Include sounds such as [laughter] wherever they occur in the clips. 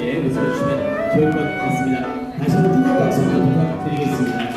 함께 웃어주시면 좋을 것 같습니다. 다시 한번 뜨거운 박수 부탁드리겠습니다.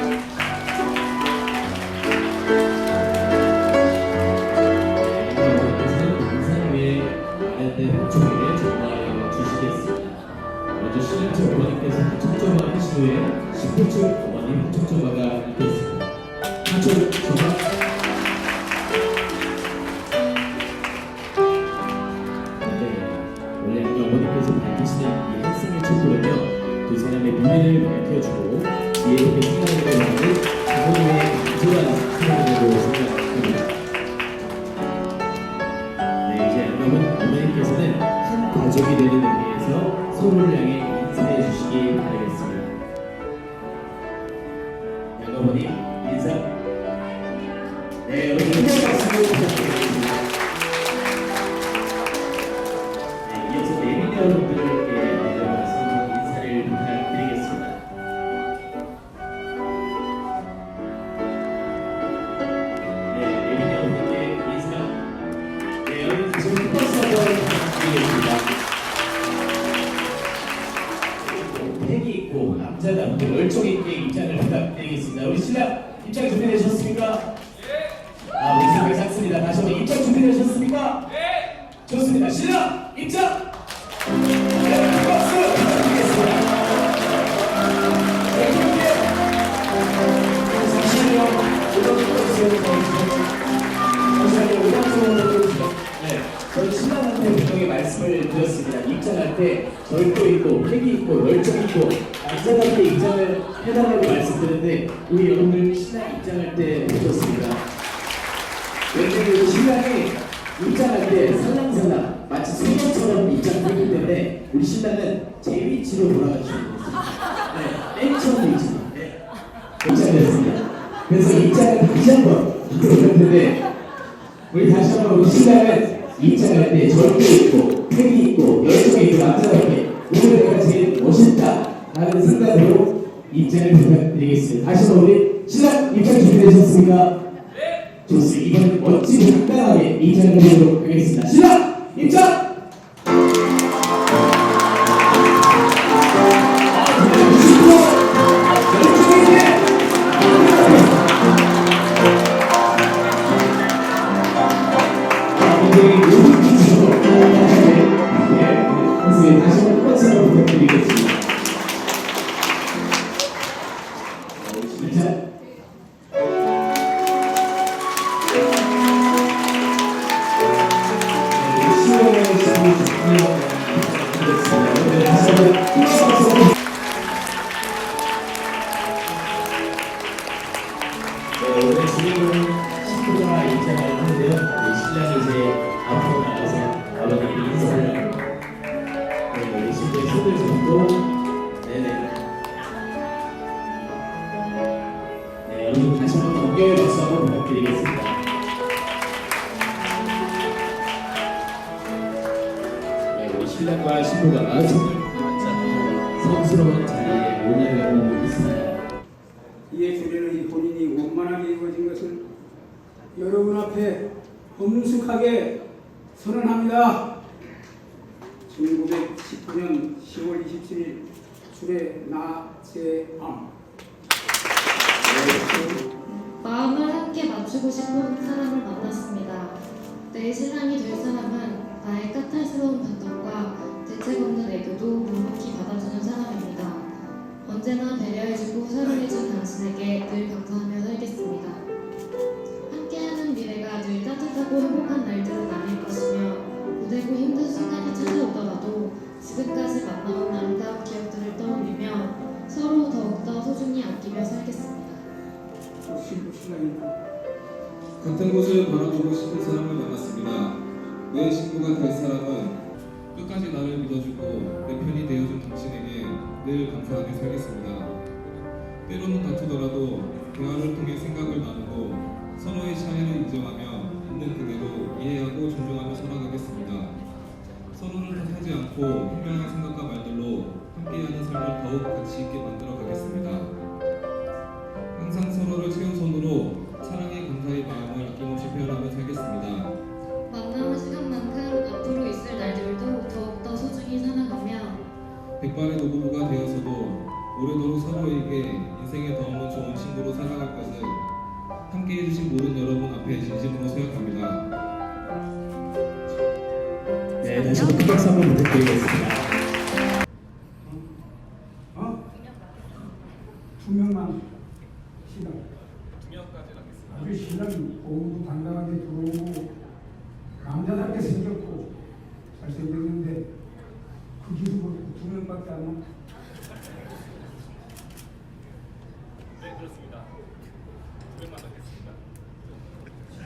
입장할 때 보셨습니다. 왜냐면 신랑이 입장할 때 살랑살랑 마치 생각처럼 입장했기 때문에 우리 신랑은 제 위치로 돌아가시는 거예요. 네, 처음 위치로. 네. 입장했습니다. 그래서 입장을 다시 한번 들었는데 우리 다시 한번 우리 신랑은 입장할 때 절대 있고 패기 있고 열정이 있고 남자답게 오늘 내가 제일 멋있다 라는 생각으로 입장을 부탁드리겠습니다. 다시 한번 우리 신랑 입장 준비되셨습니까? 네. 좋습니다. 이번 멋진 간단하게 입장을 해보도록 하겠습니다. 신랑 입장! 1919년 10월 27일 주례 나제암 마음을 함께 맞추고 싶은 사람을 만났습니다. 내 신랑이 될 사람은 나의 까탈스러운 반격과 대책 없는 애교도 묵묵히 받아주는 사람입니다. 언제나 배려해주고 사랑해준 당신에게 늘 감사하며 살겠습니다. 함께하는 미래가 늘 따뜻하고 행복한 날들은 아닐 것이며 고되고 힘든 순간이 찾아오더라도 지금까지 만나온 아름다운 기억들을 떠올리며 서로 더욱더 소중히 아끼며 살겠습니다. 신랑입니다. 같은 곳을 바라보고 싶은 사람을 만났습니다. 내 친구가 될 사람은 끝까지 나를 믿어주고 내 편이 되어준 당신에게 늘 감사하게 살겠습니다. 때로는 다투더라도 대화를 통해 생각을 나누고 서로의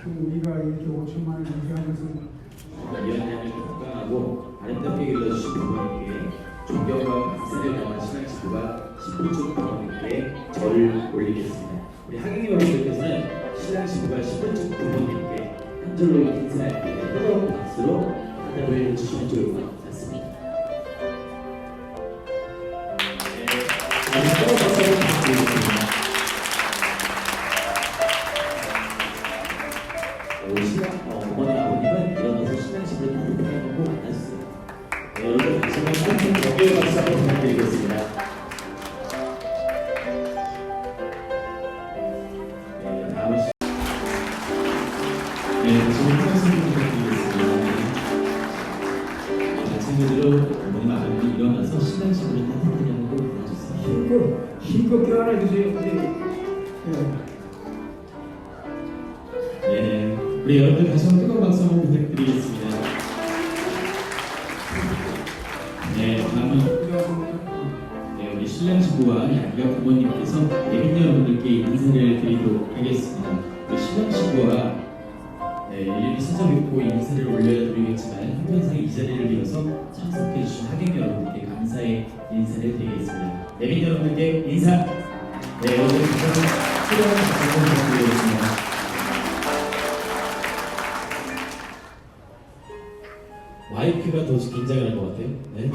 지금 우리가 이렇게 5천만 원 얘기하면서 어머님 아버님이 일어나서 집을 따뜻하게 하고. 힘껏 힘껏 껴안아주세요. 네. 네. 네, 우리 여러분들 다시 한번 뜨거운 박수 한번 부탁드리겠습니다. 네, 다음은 네, 우리 신랑 신부와 양가 부모님께서 예빈 여러분들께 인사를 드리도록 하겠습니다. 우리 신랑 신부와 네, 일일이 찾아뵙고 인사를 올려 드리겠지만 형편상 이 자리를 빌어서 참석해 주신 하객 여러분들께 감사의 인사를 드리겠습니다. 예빈 여러분들께 인사. 네, 다시 한번 뜨거운 박수 부탁드리겠습니다. 마이크가 더 긴장할 것 같아요. 네.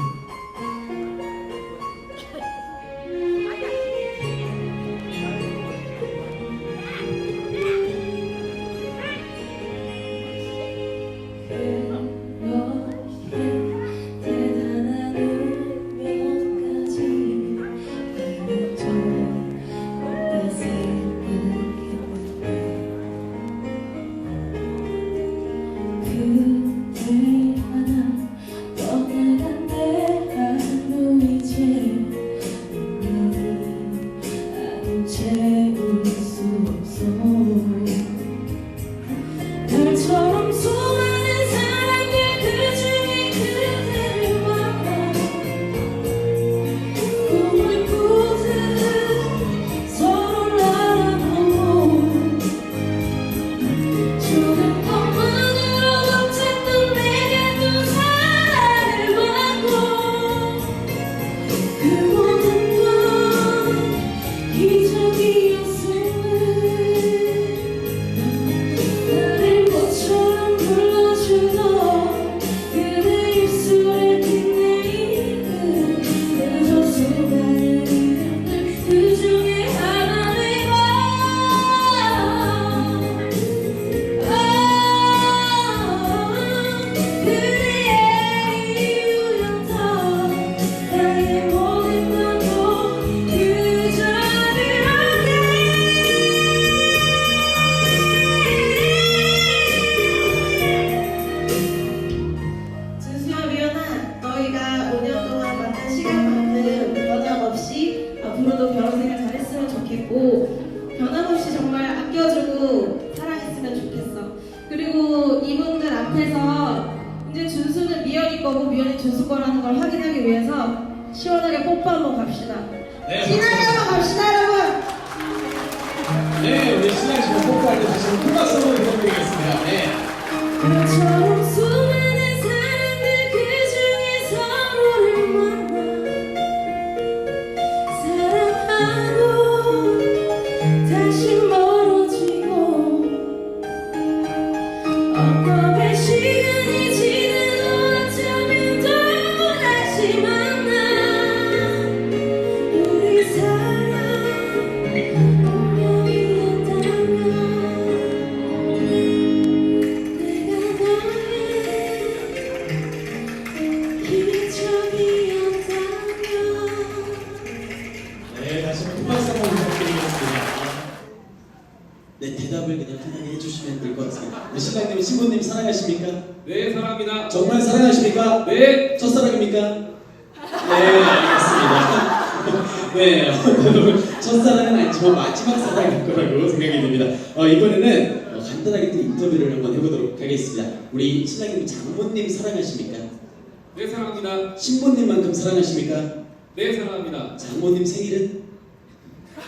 시원하게 뽀뽀 한번 갑시다. 네, 한번 갑시다 여러분. 네, 우리 신랑 씨가 뽀뽀할 때 다시 큰 박수 한번 부탁드리겠습니다. 네. 그처럼 네, 사랑합니다. 정말 사랑하십니까? 네. 첫사랑입니까? 네, 알겠습니다. [laughs] 네, 여러분, [laughs] 첫사랑은 아니지만 마지막 사랑일 거라고 생각이 듭니다. 어, 이번에는 어, 간단하게 또 인터뷰를 한번 해보도록 하겠습니다. 우리 신랑님, 장모님 사랑하십니까? 네, 사랑합니다. 신부님만큼 사랑하십니까? 네, 사랑합니다. 장모님 생일은?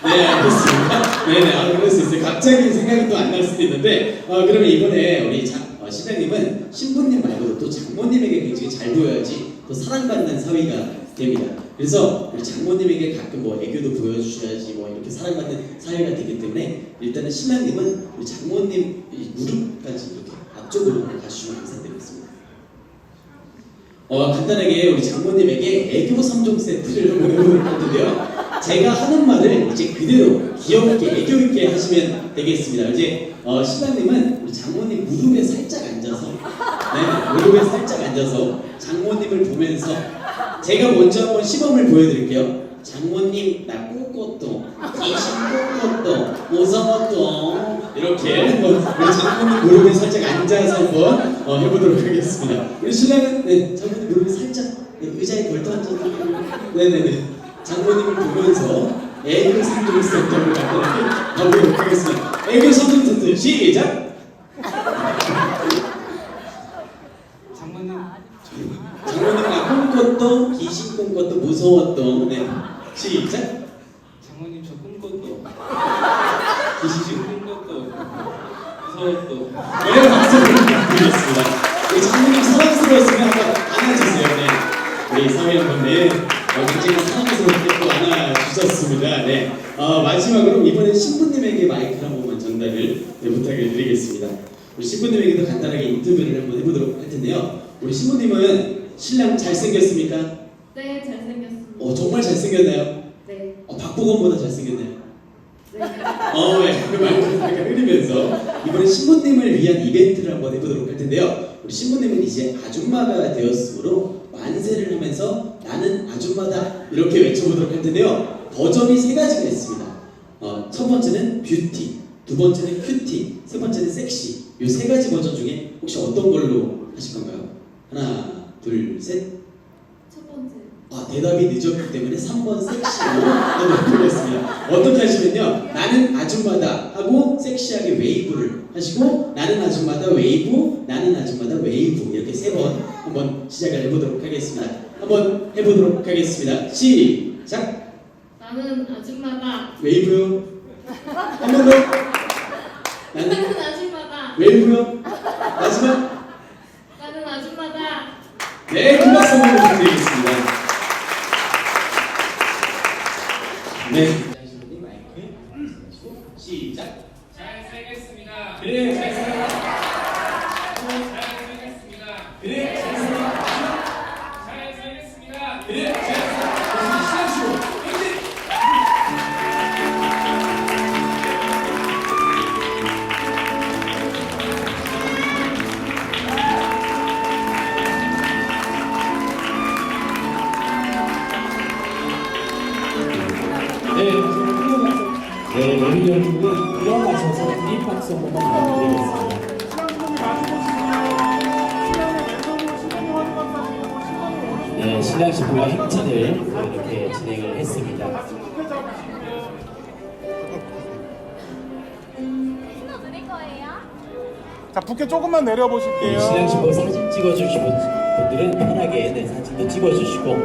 네, 알겠습니다. 네네, 아, 그럴 수 있어요. 갑자기 생각이 또 안 날 수도 있는데, 어, 그러면 이번에 우리 장, 어, 신랑님은 신부님 말고도 또 장모님에게 굉장히 잘 보여야지 또 사랑받는 사위가 됩니다. 그래서 우리 장모님에게 가끔 뭐 애교도 보여주셔야지 뭐 이렇게 사랑받는 사위가 되기 때문에 일단은 신랑님은 우리 장모님 이 무릎까지 이렇게 앞쪽으로 가주시면 감사드리겠습니다. 어, 간단하게 우리 장모님에게 애교 3종 세트를 텐데요. 제가 하는 말을 이제 그대로 귀엽게 애교 있게 하시면 되겠습니다. 이제 어, 신랑님은 우리 장모님 무릎에 살짝 앉아서 네, 무릎에 살짝 앉아서 장모님을 보면서 제가 먼저 한번 시범을 보여드릴게요. 장모님 나 꼬꼬또 귀신 꼬꼬또 무서워또 이렇게 우리 장모님 무릎에 살짝 앉아서 한번 어, 해보도록 하겠습니다. 우리 신랑은 네, 장모님 무릎에 살짝 네, 의자에 걸터 앉아서 네네네 장모님을 보면서 애교 세트를 간단하게 가보도록 하겠습니다. 애교 삼종 세트 시작. 장모님. 장모님 나 꿈꿨던 귀신 꿈꿨던 무서웠던 네 시작. 장모님 저 꿈꿨도. 귀신 꿈꿨도. 무서웠도. 네, 박수 부탁드리겠습니다. 우리 장모님 사랑스러웠으면 한번 안아주세요. 네. 우리 한번 네. 어, 굉장히 사랑스럽게 또 안아주셨습니다. 네. 어, 마지막으로 이번엔 신부님에게 마이크를 한 번만 전달을 네, 부탁을 드리겠습니다. 우리 신부님에게도 간단하게 인터뷰를 한번 해보도록 할 텐데요. 우리 신부님은 신랑 잘생겼습니까? 네, 잘생겼습니다. 어, 정말 잘생겼나요? 네. 어, 박보검보다 잘생겼나요? 네. 어, 네. 그 말을 약간 흐리면서 이번에 신부님을 위한 이벤트를 한번 해보도록 할 텐데요. 우리 신부님은 이제 아줌마가 되었으므로 만세를 하면서 나는 아줌마다 이렇게 외쳐보도록 할 텐데요. 버전이 세 가지가 있습니다. 어, 첫 번째는 뷰티, 두 번째는 큐티, 세 번째는 섹시. 이 세 가지 버전 중에 혹시 어떤 걸로 하실 건가요? 하나, 둘, 셋. 아, 대답이 늦었기 때문에 3번 섹시로 하도록 하겠습니다. 어떻게 하시면요. 나는 아줌마다 하고 섹시하게 웨이브를 하시고 나는 아줌마다 웨이브, 나는 아줌마다 웨이브 이렇게 세 번 한번 시작을 해보도록 하겠습니다. 한번 해보도록 하겠습니다. 시작! 나는 아줌마다. 웨이브요. 한 번 더. 나는 나는 아줌마다. 웨이브요. 마지막. 나는 아줌마다. 네, 큰 박수 한번 부탁드리겠습니다. 네. 신랑 신부가 행진을 이렇게 진행을 했습니다. 자 부케 조금만 내려 보실게요. 신랑 신부 사진 찍어주신 분들은 편하게 네, 사진도 찍어주시고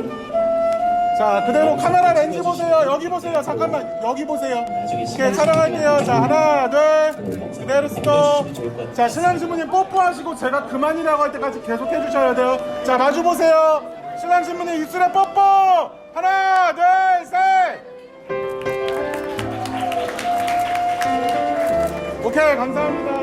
자 그대로 카메라 렌즈 보세요. 여기 보세요. 잠깐만 여기 보세요. 이렇게 촬영할게요. 자 하나 둘 그대로 스톱. 자 신랑 신부님 뽀뽀하시고 제가 그만이라고 할 때까지 계속 해주셔야 돼요. 자 마주 보세요. 신부님 입술에 뽀뽀. 하나 둘 셋. 오케이 감사합니다.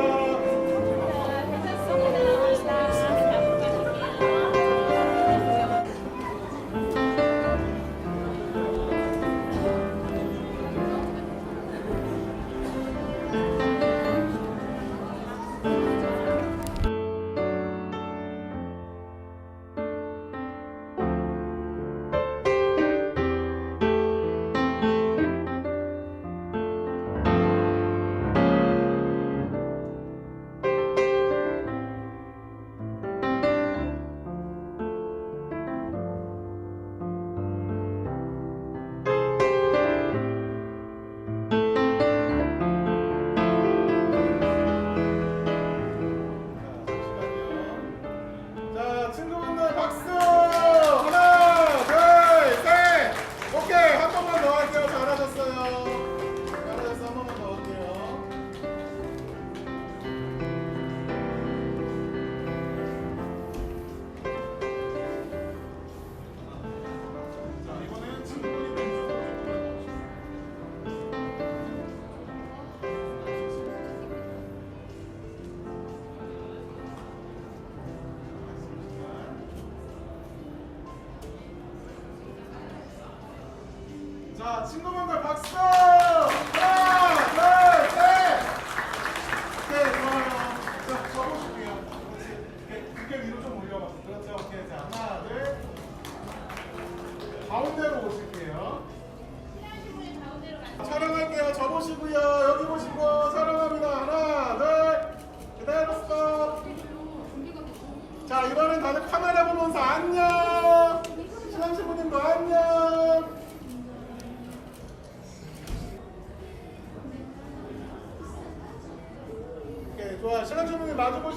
자, 친구 분들 박수!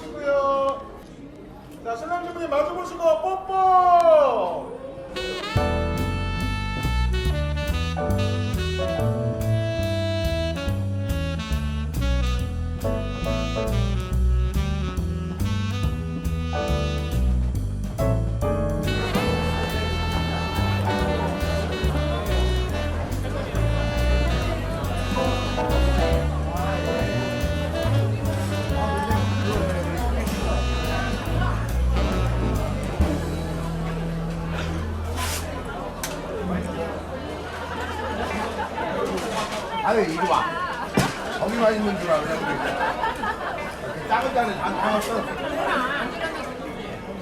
보시고요. 자 신랑 신부님 마주 보시고 뽀뽀 거기만 있는 줄. 그냥 작은 잔에 다 담았어.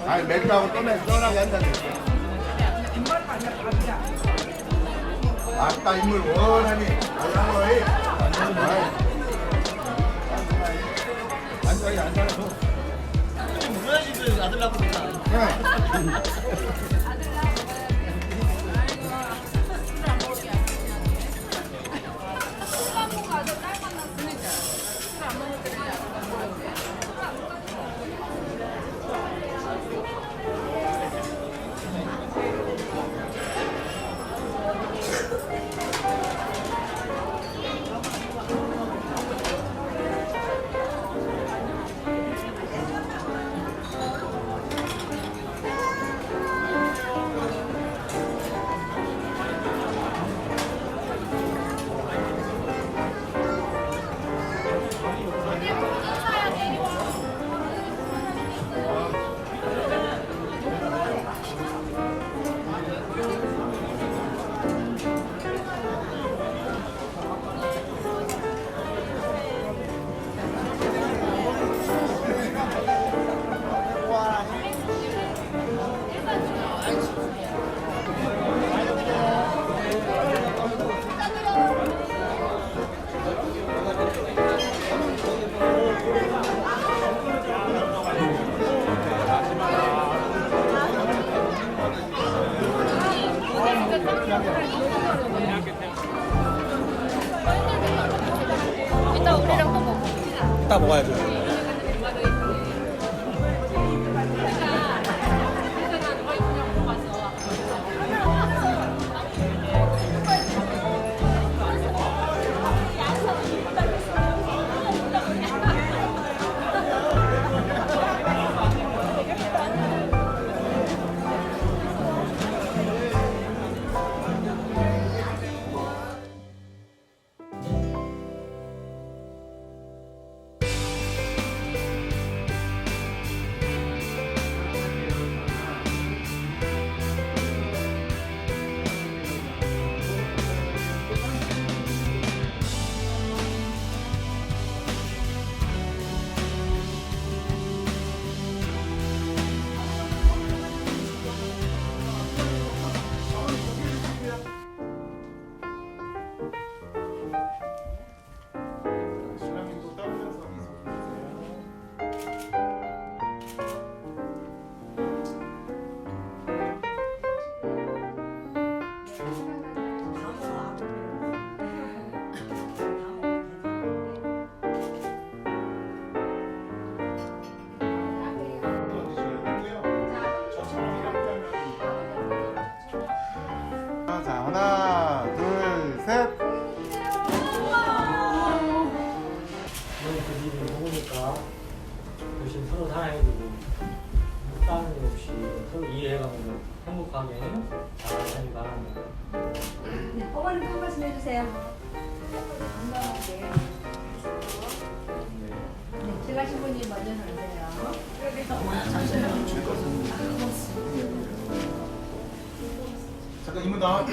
아니 맥주하고 떠내 떠나게 한다는 아까 인물 원하니 그냥 거이. 안전히 안전히 줘. 뭐야지 아들 낳고 하나, 둘, 셋. 그 일을 먹으니까 열심히 서로 사랑해주고 뭐 다른 일 없이 서로 이해해가면서 행복하게 잘하길 바랍니다. 네, 어머님 한 말씀 해주세요. 건강하게. 네, 제가 신부님 먼저 하세요. 그러게요. 아, 잠깐 이문 나와.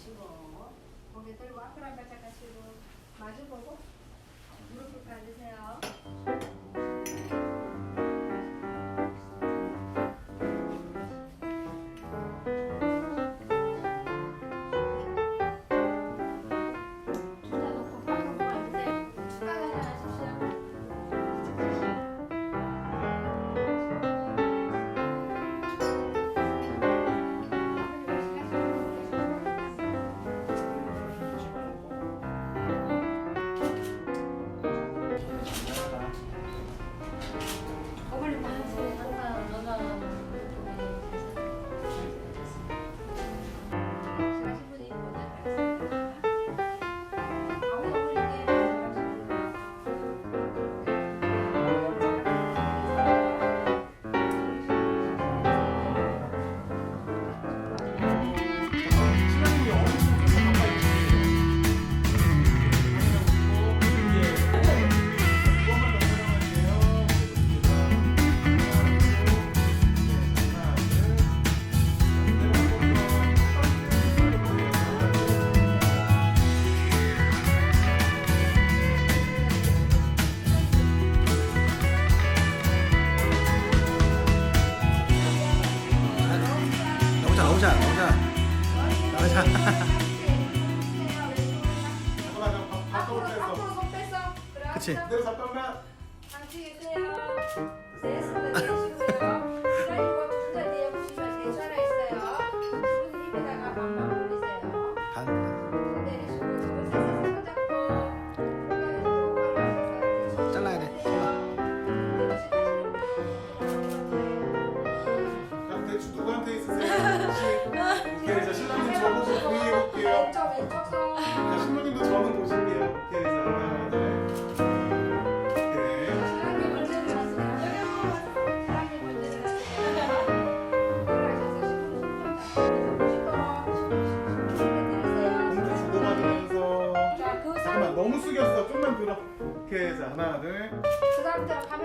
마시고 고개 들고 앞으로 한 발짝 가시고 마주보고 무릎 꿇어주세요.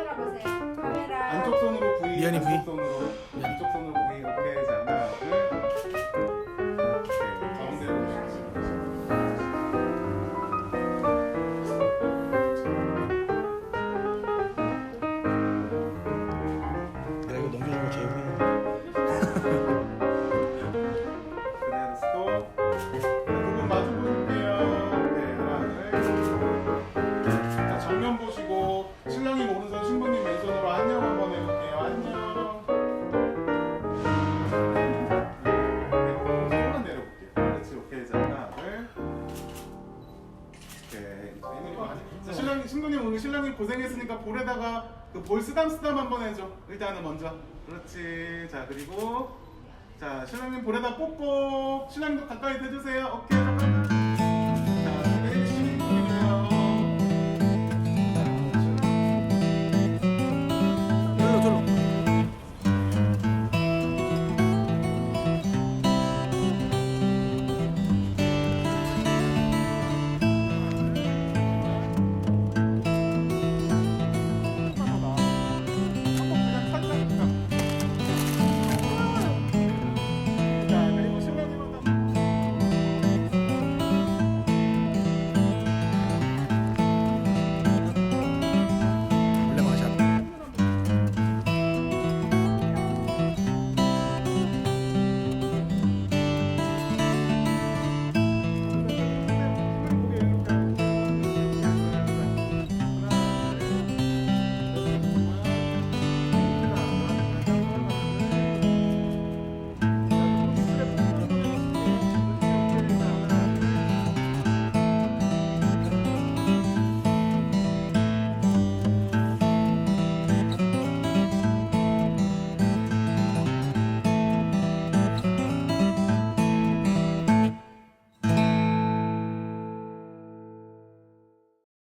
카메라 보세요. 카메라. 안쪽 손으로 V. 미안해, V. 볼에다가 그 볼 쓰담 쓰담 한번 해줘. 일단은 먼저. 그렇지. 자 그리고 자 신랑님 볼에다 뽀뽀. 신랑님도 가까이 대주세요. 오케이. 잠깐만.